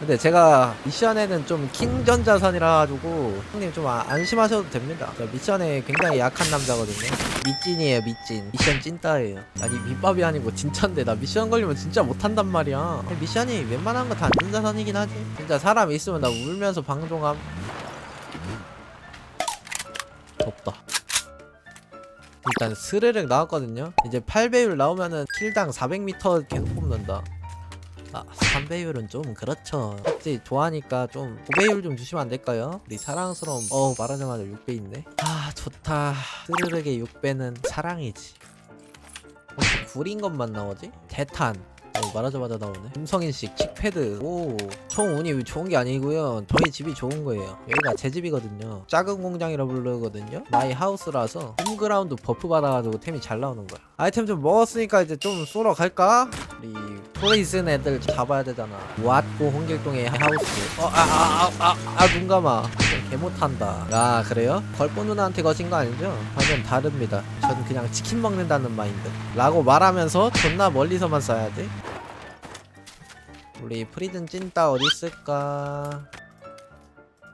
근데 제가 미션에는 좀 킹전자선이라 가지고 형님 좀 아- 안심하셔도 됩니다. 저 미션에 굉장히 약한 남자거든요. 밑진이에요 밑진. 미션 찐따예요. 아니 밑밥이 아니고 진짜인데 나 미션 걸리면 진짜 못한단 말이야. 미션이 웬만한 거다 전자선이긴 하지. 진짜 사람 있으면 나 울면서 방종함. 덥다. 일단 스르륵 나왔거든요. 이제 8배율 나오면은 킬당 400m 계속 뽑는다. 아, 3배율은 좀 그렇죠. 혹시 좋아하니까 좀 5배율 좀 주시면 안 될까요? 우리 사랑스러운 어 말하자마자 6배 있네. 아 좋다. 스르륵의 6배는 사랑이지. 혹시 구린 것만 나오지? 대탄. 어, 말하자마자 나오네. 김성인식 칙패드. 오, 총 운이 좋은 게 아니고요. 저희 집이 좋은 거예요. 여기가 제 집이거든요. 작은 공장이라 부르거든요. 마이 하우스라서 홈그라운드 버프 받아가지고 템이 잘 나오는 거야. 아이템 좀 먹었으니까 이제 좀 쏘러 갈까? 우리 토레이 쓴 애들 잡아야 되잖아. 왓고 홍길동의 하우스. 어, 아, 아, 아, 아, 아, 눈 감아. 개 못한다. 아, 그래요? 걸보 누나한테 거신 거 아니죠? 완전 다릅니다. 저는 그냥 치킨 먹는다는 마인드. 라고 말하면서 존나 멀리서만 쏴야지. 우리 프리즌 찐따 어디 있을까?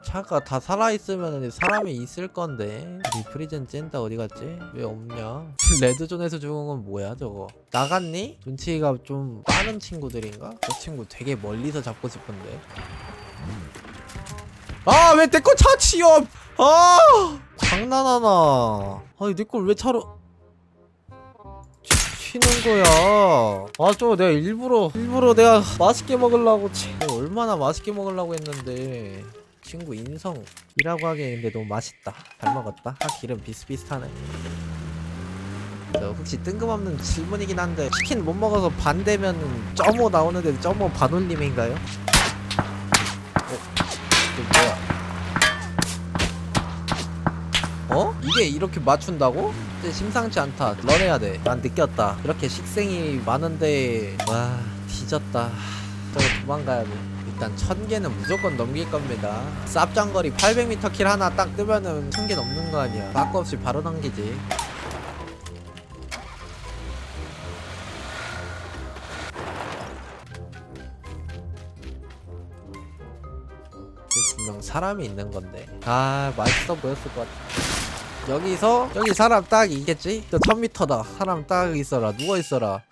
차가 다 살아있으면 사람이 있을 건데 우리 프리즌 찐따 어디 갔지? 왜 없냐? 레드존에서 죽은 건 뭐야 저거 나갔니? 눈치가 좀 빠른 친구들인가? 저 친구 되게 멀리서 잡고 싶은데 아왜 내 거 차 치여 아 장난하나 아니 내 걸 왜 차로 치- 치는 거야 아저 내가 일부러 일부러 내가 맛있게 먹으려고 얼마나 맛있게 먹으려고 했는데 친구 인성이라고 하기엔 너무 맛있다 잘 먹었다 아 기름 비슷비슷하네 저 혹시 뜬금없는 질문이긴 한데 치킨 못 먹어서 반대면 점오 나오는데 점오 반올림인가요? 어? 이게 뭐야? 어? 이게 이렇게 맞춘다고? 진짜 심상치 않다. 런해야 돼 난 느꼈다. 이렇게 식생이 많은데 와 뒤졌다. 저거 도망가야 돼. 일단 천 개는 무조건 넘길 겁니다. 쌉장거리 800m 킬 하나 딱 뜨면은 천개 넘는 거 아니야. 빠꾸 없이 바로 넘기지. 분명 사람이 있는 건데. 아 맛있어 보였을 것 같아 여기서 여기 사람 딱 있겠지? 또 1000m다. 사람 딱 있어라. 누워있어라.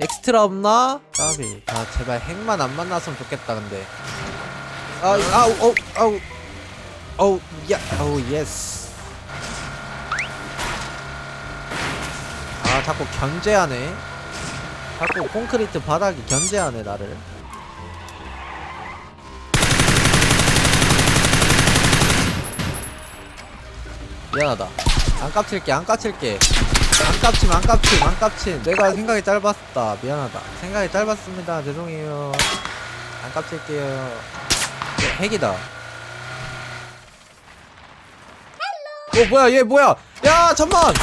엑스트라 없나? 까비. 아 제발 핵만 안 만났으면 좋겠다 근데. 아 아우 어우 아우. 어우 야 어우 예스. 아 자꾸 견제하네. 자꾸 콘크리트 바닥이 견제하네 나를 미안하다. 안 깝칠게 안 깝칠게. 안 깝침 안 깝침 안 깝침. 내가 생각이 짧았다. 미안하다. 생각이 짧았습니다. 죄송해요. 안 깝칠게요. 어, 핵이다. 어 뭐야 얘 뭐야? 야 잠만!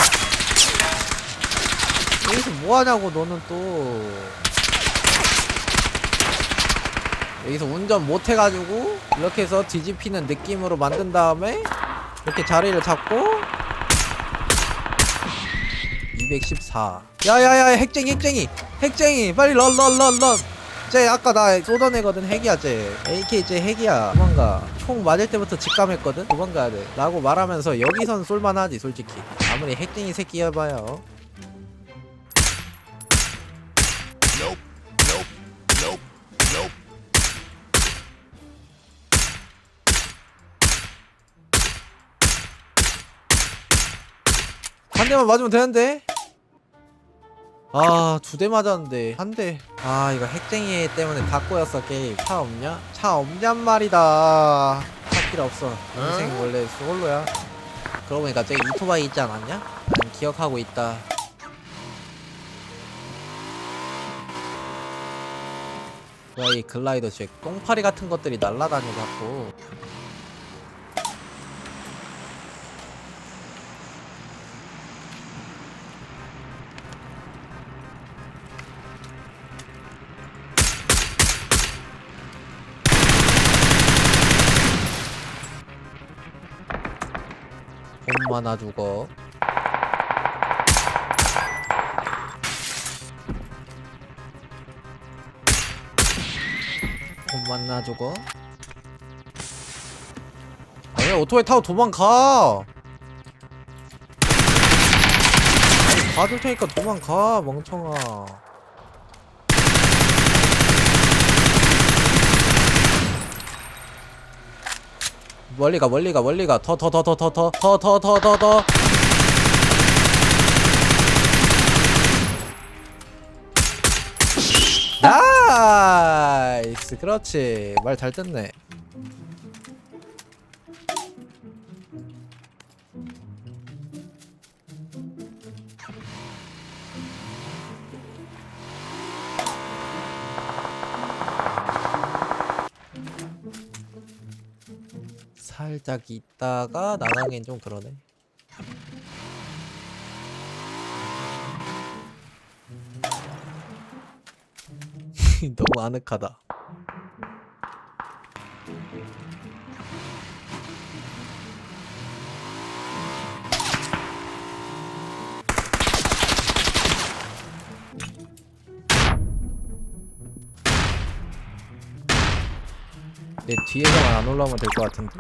여기서 뭐하냐고 너는 또. 여기서 운전 못해가지고 이렇게 해서 뒤집히는 느낌으로 만든 다음에 이렇게 자리를 잡고. 214 야야야 핵쟁이 핵쟁이. 핵쟁이 빨리 런 런 런런. 쟤 아까 나 애거든 핵이야 쟤. AK 쟤 핵이야 도망가. 총 맞을 때부터 직감했거든 도망가야 돼. 라고 말하면서 여기선 쏠만하지 솔직히. 아무리 핵쟁이 새끼여봐요 대만 맞으면 되는데? 아 두 대 맞았는데. 한대아 이거 핵쟁이 때문에 다 꼬였어 게임. 차 없냐? 차 없냔 말이다. 차 필요 없어. 인생 원래 솔로야. 그러고 보니까 저기 이토바이 있지 않았냐? 난 기억하고 있다. 뭐야 이 글라이더 쟤 똥파리 같은 것들이 날라다녀 자꾸 많아 죽어. 돈 맞나 저거? 아니 오토바이 타고 도망가. 아니 봐줄 테니까 도망가 멍청아 멀리 가 멀리 가 멀리 가 더 더 더 더 더 더. 더 더 더 더 더. 나이스. 그렇지. 말 잘 듣네 살짝 있다가 나가긴 좀 그러네. 너무 아늑하다. 내 뒤에서만 안 올라오면 될 것 같은데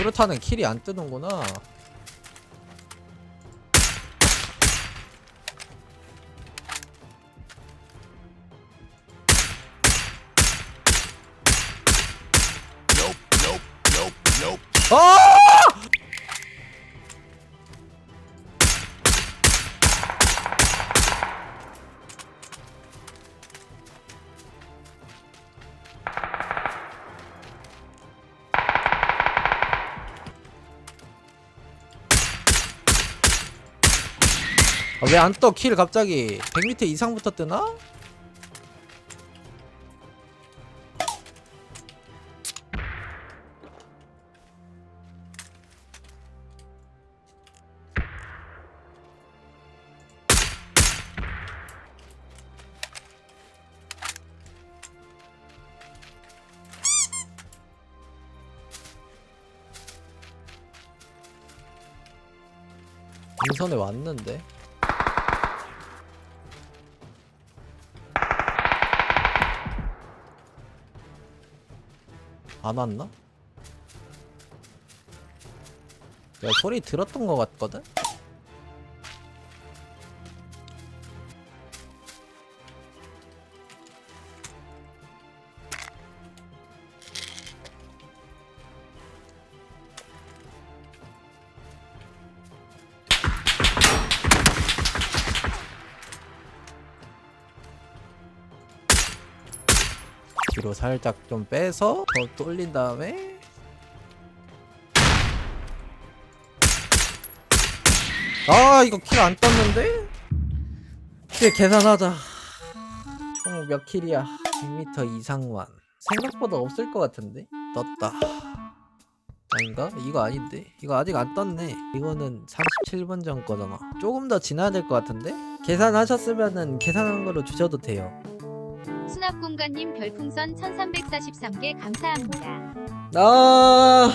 수류탄은 킬이 안 뜨는구나 왜 안 떠 킬 갑자기 100m 이상부터 뜨나? 인선에 왔는데 안 왔나? 내가 소리 들었던 것 같거든? 뒤로 살짝 좀 빼서 더 돌린 다음에 아 이거 킬 안 떴는데? 이제 계산하자 총 몇 킬이야 100m 이상만 생각보다 없을 것 같은데? 떴다 아닌가? 이거 아닌데? 이거 아직 안 떴네 이거는 37분 전 거잖아 조금 더 지나야 될 것 같은데? 계산하셨으면은 계산한 거로 주셔도 돼요 수납공간님 별풍선 1343개 감사합니다. 아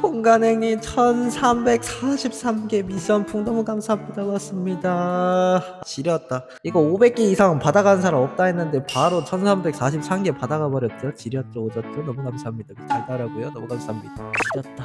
공간행님 1343개 미션풍 너무 감사합니다. 고맙습니다. 지렸다. 이거 500개 이상 받아간 사람 없다 했는데 바로 1343개 받아가 버렸죠? 지렸죠? 오졌죠? 너무 감사합니다. 잘 따라고요. 너무 감사합니다. 지렸다